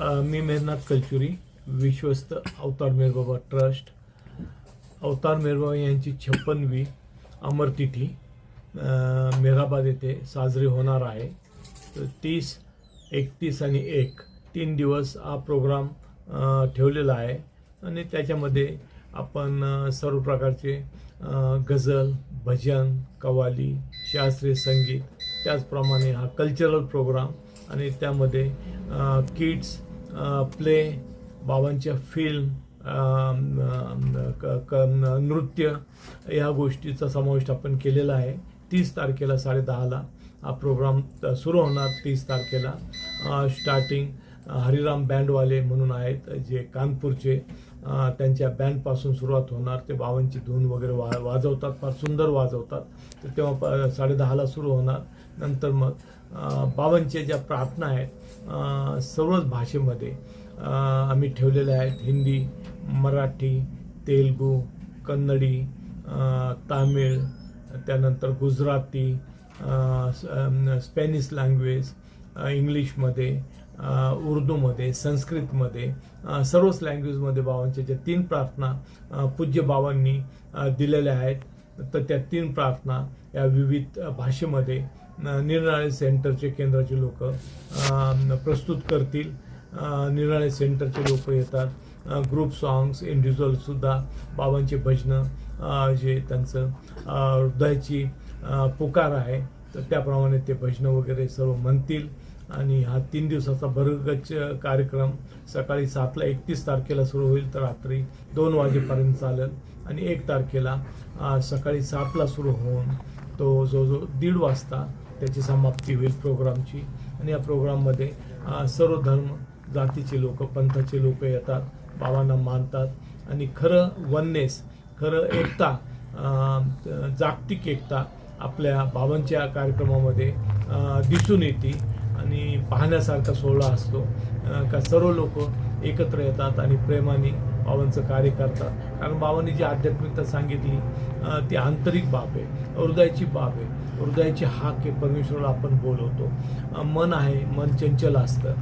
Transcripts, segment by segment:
मी मेघनाथ कलचुरी विश्वस्त अवतार मेरबाबा ट्रस्ट अवतार मेरबाबा यांची छप्पनवी अमरतिथी मेघाबाद येथे साजरी होणार आहे. तर तीस एकतीस आणि एक तीन दिवस हा प्रोग्राम ठेवलेला आहे. आणि त्याच्यामध्ये आपण सर्व प्रकारचे गझल भजन कवाली शास्त्रीय संगीत त्याचप्रमाणे हा कल्चरल प्रोग्राम आणि त्यामध्ये किड्स प्ले बाबांच्या फिल्म नृत्य या गोष्टीचा समावेश आपण केलेला आहे. तीस तारखेला साडेदहाला हा प्रोग्राम सुरू होणार तीस तारखेला. स्टार्टिंग हरिराम बँडवाले म्हणून आहेत जे कानपूरचे त्यांच्या बँडपासून सुरुवात होणार. ते बावनची धून वगैरे वा वाजवतात फार सुंदर वाजवतात. तर तेव्हा प साडेदहाला सुरू होणार. नंतर मग बावनच्या ज्या प्रार्थना आहेत सर्वच भाषेमध्ये आम्ही ठेवलेल्या आहेत. हिंदी मराठी तेलगू कन्नडी तामिळ त्यानंतर गुजराती स्पॅनिश लँग्वेज इंग्लिशमध्ये उर्दूमध्ये संस्कृतमध्ये सर्वच लँग्वेजमध्ये बाबांच्या ज्या तीन प्रार्थना पूज्य बाबांनी दिलेल्या आहेत तर त्या तीन प्रार्थना या विविध भाषेमध्ये निरनाळे सेंटरचे केंद्राचे लोक प्रस्तुत करतील. निरनाळे सेंटरचे लोक येतात. ग्रुप सॉंग्स इंडिव्हिज्युअलसुद्धा बाबांचे भजनं जे त्यांचं हृदयाची पुकार आहे तर त्याप्रमाणे ते भजनं वगैरे सर्व म्हणतील. आणि हा तीन दिवसाचा भरगच कार्यक्रम सकाळी सातला एकतीस तारखेला सुरू होईल तर रात्री दोन वाजेपर्यंत चालेल. आणि एक तारखेला सकाळी सातला सुरू होऊन तो जो जो दीड वाजता त्याची समाप्ती होईल प्रोग्रामची. आणि या प्रोग्राममध्ये सर्व धर्म जातीचे लोक पंथाचे लोक येतात बाबांना मानतात. आणि खरं वननेस खरं एकता जागतिक एकता आपल्या बाबांच्या कार्यक्रमामध्ये दिसून येते. आणि पाहण्यासारखा सोहळा असतो. का सर्व लोक एकत्र येतात आणि प्रेमाने बाबांचं कार्य करतात. कारण बाबांनी जी आध्यात्मिकता सांगितली ती आंतरिक बाब आहे. हृदयाची बाब आहे. हृदयाची हाक आहे. परमेश्वराला आपण बोलवतो. मन आहे. मन चंचल असतं.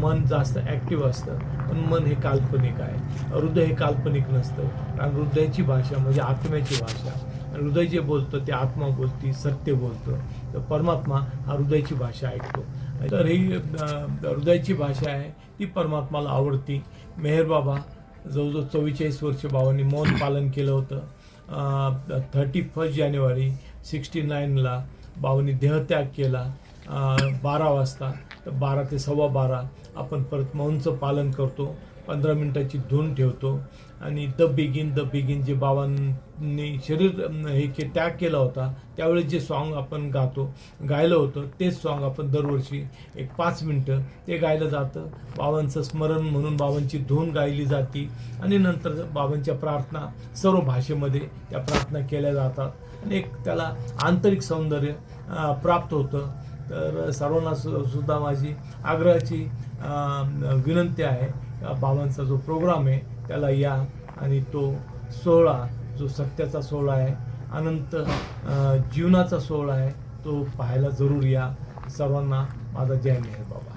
मन जास्त ॲक्टिव्ह असतं. पण मन हे काल्पनिक आहे. हृदय हे काल्पनिक नसतं. कारण हृदयाची भाषा म्हणजे आत्म्याची भाषा. हृदय जे बोलतं ते आत्मा बोलती सत्य बोलतं. तर परमात्मा हा हृदयाची भाषा ऐकतो. तर ही हृदयाची भाषा आहे ती परमात्माला आवडती. मेहर बाबा जवळजवळ चव्वेचाळीस वर्ष बाबांनी मौन पालन केलं होतं. थर्टी फर्स्ट जानेवारी सिक्स्टी नाईनला बाबांनी देहत्याग केला. बारा वाजता तर बारा ते सव्वा बारा आपण परत मौनचं पालन करतो. पंधरा मिनिटाची धून ठेवतो. आणि द बिगिन द बिगिन जे बाबांनी शरीर हे के त्याग केला होता त्यावेळेस जे सॉन्ग आपण गातो गायलं होतं तेच सॉन्ग आपण दरवर्षी एक पाच मिनटं ते गायलं जातं. बाबांचं स्मरण म्हणून बाबांची धून गायली जाते. आणि नंतर बाबांच्या प्रार्थना सर्व भाषेमध्ये त्या प्रार्थना केल्या जातात. आणि एक त्याला आंतरिक सौंदर्य प्राप्त होतं. तर सर्वांना सु सुद्धा माझी आग्रहाची विनंती आहे बाबांचा जो प्रोग्राम आहे त्याला या आणि तो सोहळा जो सत्याचा सोहळा आहे अनंत जीवनाचा सोहळा आहे तो पाहायला जरूर या. सर्वांना माझा जय मेहर बाबा.